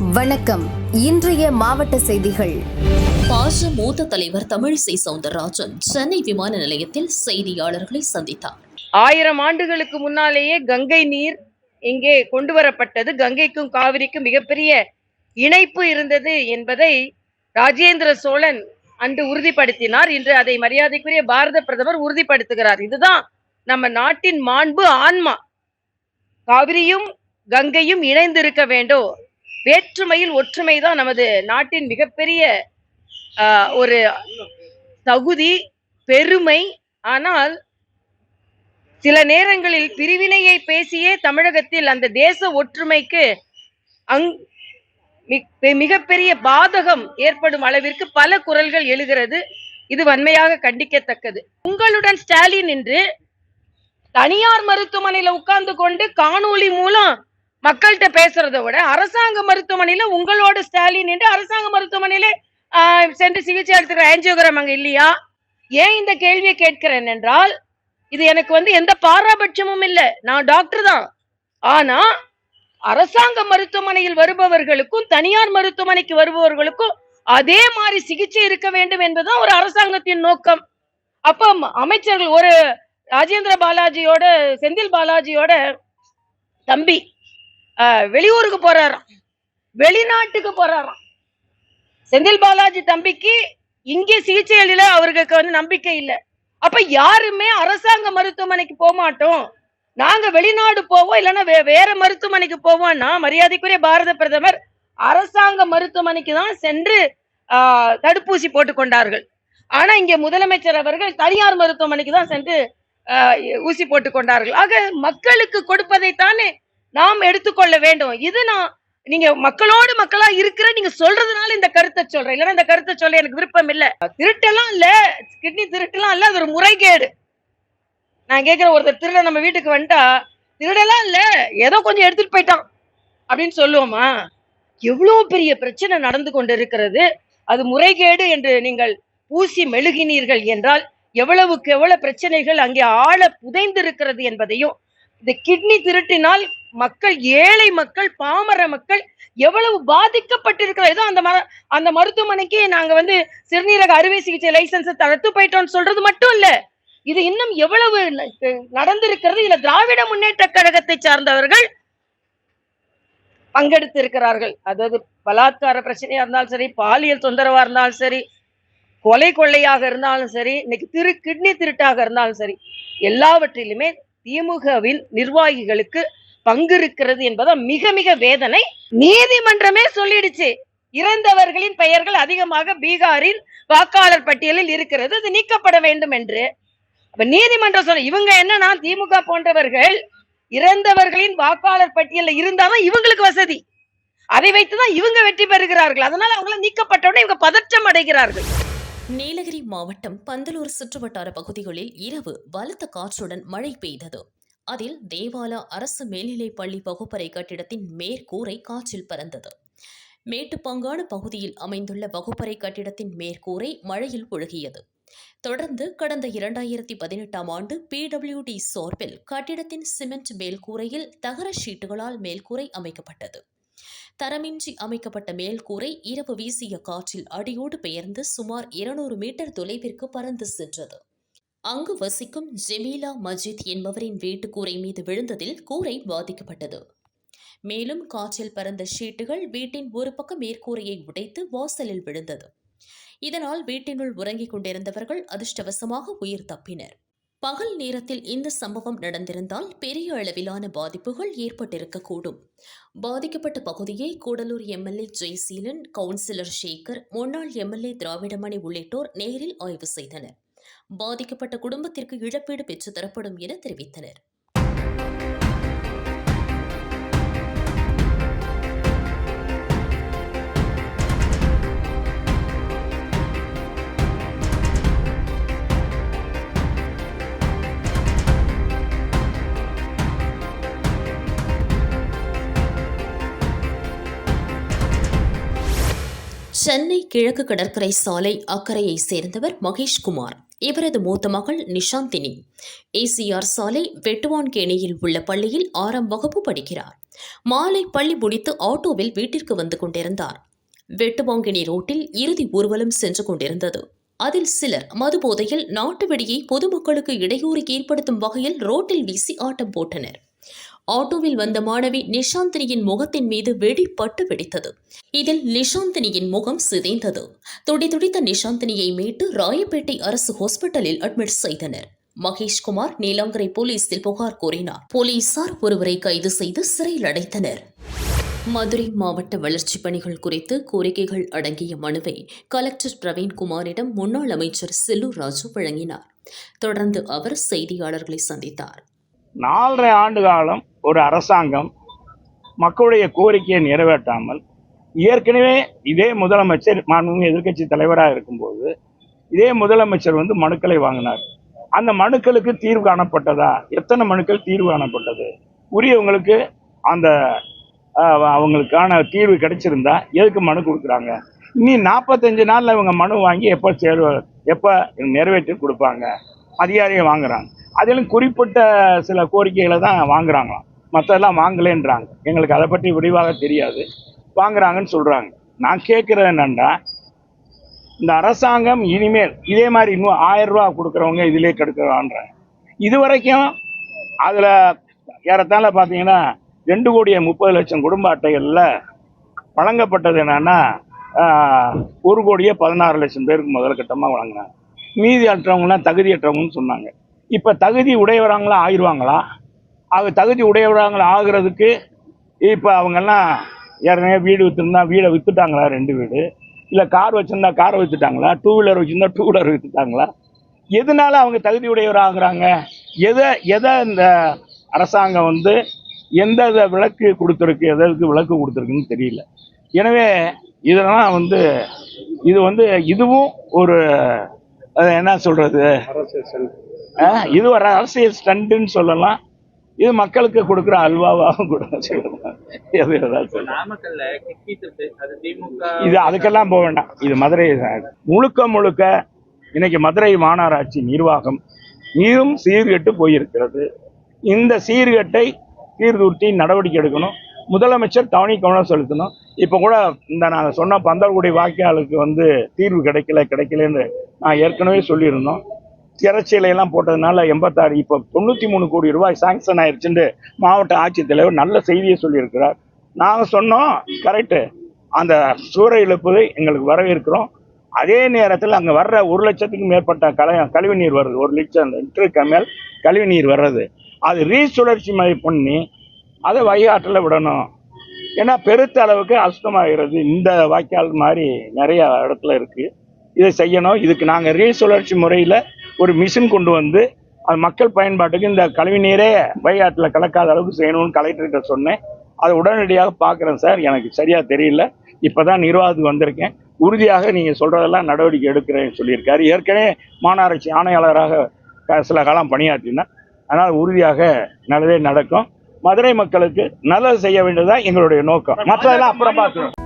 வணக்கம். இன்றைய மாவட்ட செய்திகள். பாஜ மூத்த தலைவர் தமிழிசை சவுந்தரராஜன் சென்னை விமான நிலையத்தில் செய்தியாளர்களை சந்தித்தார். ஆயிரம் ஆண்டுகளுக்கு முன்னாலேயே கங்கை நீர் இங்கே கொண்டு வரப்பட்டது கங்கைக்கும் காவிரிக்கும் மிகப்பெரிய இணைப்பு இருந்தது என்பதை ராஜேந்திர சோழன் அன்று உறுதிப்படுத்தினார். இன்று அதை மரியாதைக்குரிய பாரத பிரதமர் உறுதிப்படுத்துகிறார். இதுதான் நம்ம நாட்டின் மாண்பு ஆன்மா. காவிரியும் கங்கையும் இணைந்திருக்க வேண்டும். வேற்றுமையில் ஒற்றுமை தான் நமது நாட்டின் மிகப்பெரிய ஒரு தகுதி பெருமை. ஆனால் சில நேரங்களில் பிரிவினையை பேசியே தமிழகத்தில் அந்த தேச ஒற்றுமைக்கு அங் மிகப்பெரிய பாதகம் ஏற்படும் அளவிற்கு பல குரல்கள் எழுகிறது. இது வன்மையாக கண்டிக்கத்தக்கது. உங்களுடன் ஸ்டாலின் என்று தனியார் மருத்துவமனையில உட்கார்ந்து கொண்டு காணொளி மூலம் மக்கள்கிட்ட பேசுறதை விட அரசாங்க மருத்துவமனையில உங்களோட ஸ்டாலின் என்று அரசாங்க மருத்துவமனையில சென்று சிகிச்சை எடுத்துக்கிற ஆஞ்சியோகிராம் அங்க இல்லையா? ஏன் இந்த கேள்வியை கேட்கிறேன் என்றால் இது எனக்கு வந்து எந்த பாராபட்சமும் இல்லை. நான் டாக்டர் தான். ஆனா அரசாங்க மருத்துவமனையில் வருபவர்களுக்கும் தனியார் மருத்துவமனைக்கு வருபவர்களுக்கும் அதே மாதிரி சிகிச்சை இருக்க வேண்டும் என்பதுதான் ஒரு அரசாங்கத்தின் நோக்கம். அப்ப அமைச்சர்கள் ஒரு ராஜேந்திர பாலாஜியோட செந்தில் பாலாஜியோட தம்பி வெளியூருக்கு போறாராம். வெளிநாட்டுக்கு போறாராம். செந்தில் பாலாஜி தம்பிக்கு இங்கே சிகிச்சைகளில அவருக்கு வந்து நம்பிக்கை இல்லை. அப்ப யாருமே அரசாங்க மருத்துவமனைக்கு போக மாட்டோம். நாங்க வெளிநாடு போவோம் இல்லைன்னா வே- வேற மருத்துவமனைக்கு போவோம்னா மரியாதைக்குரிய பாரத பிரதமர் அரசாங்க மருத்துவமனைக்கு தான் சென்று ஆஹ், தடுப்பூசி போட்டுக்கொண்டார்கள் ஆனா இங்க முதலமைச்சர் அவர்கள் தனியார் மருத்துவமனைக்கு தான் சென்று ஆஹ், ஊசி போட்டுக் கொண்டார்கள். ஆக மக்களுக்கு கொடுப்பதைத்தானே நாம் எடுத்துக்கொள்ள வேண்டும். இது நான் நீங்க மக்களோடு மக்களா இருக்கிற நீங்க சொல்றதுனால இந்த கருத்தை சொல்றேன். இல்லைன்னா இந்த கருத்தை சொல்ல எனக்கு விருப்பம் இல்ல. திருட்டெல்லாம் இல்ல. கிட்னி திருட்டுலாம் இல்ல. அது ஒரு முறைகேடு. நான் கேக்குற ஒருத்தர் திருட நம்ம வீட்டுக்கு வந்துட்டா திருடெல்லாம் இல்ல. ஏதோ கொஞ்சம் எடுத்துட்டு போயிட்டான். அப்படின்னு சொல்லுவோமா? எவ்வளவு பெரிய பிரச்சனை நடந்து கொண்டு இருக்கிறது அது முறைகேடு என்று நீங்கள் பூசி மெழுகினீர்கள் என்றால் எவ்வளவுக்கு எவ்வளவு பிரச்சனைகள் அங்கே ஆழ புதைந்திருக்கிறது என்பதையும் இந்த கிட்னி திருட்டினால் மக்கள் ஏழை மக்கள் பாமர மக்கள் எவ்வளவு பாதிக்கப்பட்டிருக்கிறோம் ஏதோ அந்த அந்த மருத்துவமனைக்கு நாங்க வந்து சிறுநீரக அறுவை சிகிச்சை லைசன்ஸ் தடுத்து போயிட்டோம்னு சொல்றது மட்டும் இல்ல. இது இன்னும் எவ்வளவு நடந்திருக்கிறது? இதுல திராவிட முன்னேற்ற கழகத்தை சார்ந்தவர்கள் பங்கெடுத்து இருக்கிறார்கள் அதாவது பலாத்கார பிரச்சனையா இருந்தாலும் சரி பாலியல் தொந்தரவா இருந்தாலும் சரி கொலை கொள்ளையாக இருந்தாலும் சரி இன்னைக்கு திரு கிட்னி திருட்டாக இருந்தாலும் சரி எல்லாவற்றிலுமே திமுகவின் நிர்வாகிகளுக்கு பங்கு இருக்கிறது என்பதா மிக மிக வேதனை. நீதிமன்றமே சொல்லிடுச்சு. இறந்தவர்களின் பெயர்கள் அதிகமாக பீகாரின் வாக்காளர் பட்டியலில் இருக்கிறது. அது நீக்கப்பட வேண்டும் என்று. அப்ப நீதிமன்றம் சொல்ல இவங்க என்னன்னா திமுக போன்றவர்கள் இறந்தவர்களின் வாக்காளர் பட்டியலில் இருந்தாதான் இவங்களுக்கு வசதி. அதை வைத்துதான் இவங்க வெற்றி பெறுகிறார்கள். அதனால அவங்கள நீக்கப்பட்டவுடனே இவங்க பதற்றம் அடைகிறார்கள். நீலகிரி மாவட்டம் பந்தலூர் சுற்றுவட்டார பகுதிகளில் இரவு பலத்த காற்றுடன் மழை பெய்தது. அதில் தேவாலா அரசு மேல்நிலைப் பள்ளி வகுப்பறை கட்டிடத்தின் மேற்கூரை காற்றில் பறந்தது. மேட்டுப்பங்கான பகுதியில் அமைந்துள்ள வகுப்பறை கட்டிடத்தின் மேற்கூரை மழையில் ஒழுகியது. தொடர்ந்து கடந்த இரண்டாயிரத்தி பதினெட்டாம் ஆண்டு பிடபிள்யூடி சார்பில் கட்டிடத்தின் சிமெண்ட் மேல்கூரையில் தகர ஷீட்டுகளால் மேல்கூரை அமைக்கப்பட்டது. தரமின்றி அமைக்கப்பட்ட மேல்கூரை இரவு வீசிய காற்றில் அடியோடு பெயர்ந்து சுமார் இருநூறு மீட்டர் தொலைவிற்கு பறந்து சென்றது. அங்கு வசிக்கும் ஜெமீலா மஜித் என்பவரின் வீட்டு கூரை மீது விழுந்ததில் கூரை பாதிக்கப்பட்டது. மேலும் காற்றில் பறந்த ஷீட்டுகள் வீட்டின் ஒரு பக்க மேற்கூரையை உடைத்து வாசலில் விழுந்தது. இதனால் வீட்டினுள் உறங்கிக் கொண்டிருந்தவர்கள் அதிர்ஷ்டவசமாக உயிர் தப்பினர். பகல் நேரத்தில் இந்த சம்பவம் நடந்திருந்தால் பெரிய அளவிலான பாதிப்புகள் ஏற்பட்டிருக்கக்கூடும். பாதிக்கப்பட்ட பகுதியை கூடலூர் எம்எல்ஏ ஜெய்சீலன் கவுன்சிலர் சேகர் முன்னாள் எம்எல்ஏ திராவிடமணி உள்ளிட்டோர் நேரில் ஆய்வு செய்தனர். பாதிக்கப்பட்ட குடும்பத்திற்கு இழப்பீடு பெற்றுத்தரப்படும் என தெரிவித்தனர். சென்னை கிழக்கு கடற்கரை சாலை அக்கரையை சேர்ந்தவர் மகேஷ்குமார் இவரது மூத்த மகள் நிஷாந்தினி. ஏசிஆர் சாலை வெட்டுவான்கேணியில் உள்ள பள்ளியில் ஆறாம் வகுப்பு படிக்கிறார். மாலை பள்ளி முடித்து ஆட்டோவில் வீட்டிற்கு வந்து கொண்டிருந்தார். வெட்டுவாங்கினி ரோட்டில் இறுதி ஊர்வலம் சென்று கொண்டிருந்தது. அதில் சிலர் மது போதையில் நாட்டு வெடியை பொதுமக்களுக்கு இடையூறு ஏற்படுத்தும் வகையில் ரோட்டில் வீசி ஆட்டம் போட்டனர். ஆட்டோவில் வந்த மாணவி நிஷாந்தினியின் முகத்தின் மீது வெடிப்பட்டு வெடித்தது. இதில் நிஷாந்தினியின் முகம் சிதைந்தது. துடிதுடித்த நிஷாந்தினியை மீட்டு ராயப்பேட்டை அரசு ஹாஸ்பிட்டலில் அட்மிட் செய்தனர். மகேஷ்குமார் நீலாங்கரை போலீசில் புகார் கூறினார். போலீசார் ஒருவரை கைது செய்து சிறையில் அடைத்தனர். மதுரை மாவட்ட வளர்ச்சிப் பணிகள் குறித்து கோரிக்கைகள் அடங்கிய மனுவை கலெக்டர் பிரவீன்குமாரிடம் முன்னாள் அமைச்சர் செல்லூர் ராஜு வழங்கினார். தொடர்ந்து அவர் செய்தியாளர்களை சந்தித்தார். நாலரை ஆண்டு காலம் ஒரு அரசாங்கம் மக்களுடைய கோரிக்கையை நிறைவேற்றாமல் ஏற்கனவே இதே முதலமைச்சர் மாண்புமிகு எதிர்க்கட்சி தலைவராக இருக்கும்போது இதே முதலமைச்சர் வந்து மனுக்களை வாங்கினார். அந்த மனுக்களுக்கு தீர்வு காணப்பட்டதா? எத்தனை மனுக்கள் தீர்வு காணப்பட்டது? உரியவங்களுக்கு அந்த ஆஹ், அவங்களுக்கான தீர்வு கிடைச்சிருந்தா எதுக்கு மனு கொடுக்குறாங்க? இனி நாற்பத்தஞ்சு நாள்ல இவங்க மனு வாங்கி எப்போ சேர்வு எப்போ நிறைவேற்றி கொடுப்பாங்க? அதிகாரியை வாங்குறாங்க. அதிலும் குறிப்பிட்ட சில கோரிக்கைகளை தான் வாங்குறாங்களாம். மற்றெல்லாம் வாங்கலைன்றாங்க. எங்களுக்கு அதை பற்றி விரிவாக தெரியாது. வாங்குறாங்கன்னு சொல்கிறாங்க நான் கேட்குறது என்னன்னா இந்த அரசாங்கம் இனிமேல் இதே மாதிரி இன்னும் ஆயிரம் ரூபா கொடுக்குறவங்க இதிலே கெடுக்கிறான்ற இது வரைக்கும் அதில் ஏறத்தாழ பார்த்தீங்கன்னா ரெண்டு கோடியே முப்பது லட்சம் குடும்ப அட்டைகளில் வழங்கப்பட்டது என்னன்னா ஒரு கோடியே பதினாறு லட்சம் பேருக்கு முதல் கட்டமாக வழங்கினாங்க மீதி அற்றவங்களாம் தகுதியற்றவங்கன்னு சொன்னாங்க. இப்போ தகுதி உடையவராங்களா ஆயிடுவாங்களா அது தகுதி உடையவராங்களா ஆகுறதுக்கு இப்போ அவங்கெல்லாம் ஏற்கனவே வீடு விற்றுருந்தா வீடை விற்றுட்டாங்களா ரெண்டு வீடு? இல்லை கார் வச்சுருந்தா காரை விற்றுட்டாங்களா டூ வீலர் வச்சுருந்தா டூ வீலர் விற்றுட்டாங்களா எதனால அவங்க தகுதி உடையவராகிறாங்க? எதை எதை இந்த அரசாங்கம் வந்து எந்த இத விளக்கு கொடுத்துருக்கு எதற்கு விளக்கு கொடுத்துருக்குன்னு தெரியல. எனவே இதெல்லாம் வந்து இது வந்து இதுவும் ஒரு என்ன சொல்றது? ஆஹ், இது ஒரு அரசியல் ஸ்டண்ட்டுன்னு சொல்லலாம். இது மக்களுக்கு கொடுக்குற அல்வாவாகவும் கூட சொல்லலாம். எது ஏதாவது சொல்லலாம். நாமக்கல்ல கிட்னி திட்டு அது திமுக இது அதுக்கெல்லாம் போக வேண்டாம். இது மதுரை முழுக்க முழுக்க இன்னைக்கு மதுரை மாநகராட்சி நிர்வாகம் மீண்டும் சீர்கெட்டு போயிருக்கிறது. இந்த சீர்கெட்டை சீர்தூர்த்தி நடவடிக்கை எடுக்கணும். முதலமைச்சர் தவணை கவனம் செலுத்தணும். இப்போ கூட இந்த நான் சொன்ன பந்தல்குடி வாக்கியாளுக்கு வந்து தீர்வு கிடைக்கல கிடைக்கலன்னு நான் ஏற்கனவே சொல்லியிருந்தோம். திரைச்சீலையெல்லாம் போட்டதுனால எண்பத்தாறு இப்போ தொண்ணூற்றி மூணு கோடி ரூபாய் சாங்ஷன் ஆயிடுச்சுன்னு மாவட்ட ஆட்சித்தலைவர் நல்ல செய்தியை சொல்லியிருக்கிறார். நாங்கள் சொன்னோம் கரெக்டு அந்த சூற இழப்பு எங்களுக்கு வரவேற்கிறோம். அதே நேரத்தில் அங்கே வர்ற ஒரு லட்சத்துக்கும் மேற்பட்ட கல கழிவு நீர் வருது. ஒரு லட்சம் லிட்டருக்கு மேல் கழிவு நீர் வர்றது. அது ரீசுழற்சி மாதிரி பண்ணி அதை வைகாட்டில் விடணும். ஏன்னா பெருத்த அளவுக்கு அசுத்தமாகிறது. இந்த வாய்க்கால் மாதிரி நிறைய இடத்துல இருக்குது இதை செய்யணும். இதுக்கு நாங்கள் ரீசுழற்சி முறையில் ஒரு மிஷின் கொண்டு வந்து அது மக்கள் பயன்பாட்டுக்கு இந்த கழிவு நீரே வைகாட்டில் கலக்காத அளவுக்கு செய்யணும்னு கலெக்டர்கிட்ட சொன்னேன். அதை உடனடியாக பார்க்குறேன் சார். எனக்கு சரியாக தெரியல. இப்போ தான் நிர்வாகத்துக்கு வந்திருக்கேன். உறுதியாக நீங்கள் சொல்கிறதெல்லாம் நடவடிக்கை எடுக்கிறேன்னு சொல்லியிருக்காரு. ஏற்கனவே மாநகராட்சி ஆணையாளராக சில காலம் பணியாற்றினேன் அதனால் உறுதியாக நல்லதே நடக்கும். மதுரை மக்களுக்கு நல்லது செய்ய வேண்டியதுதான் எங்களுடைய நோக்கம். மற்றதெல்லாம் அப்புறம் பார்த்துக்கணும்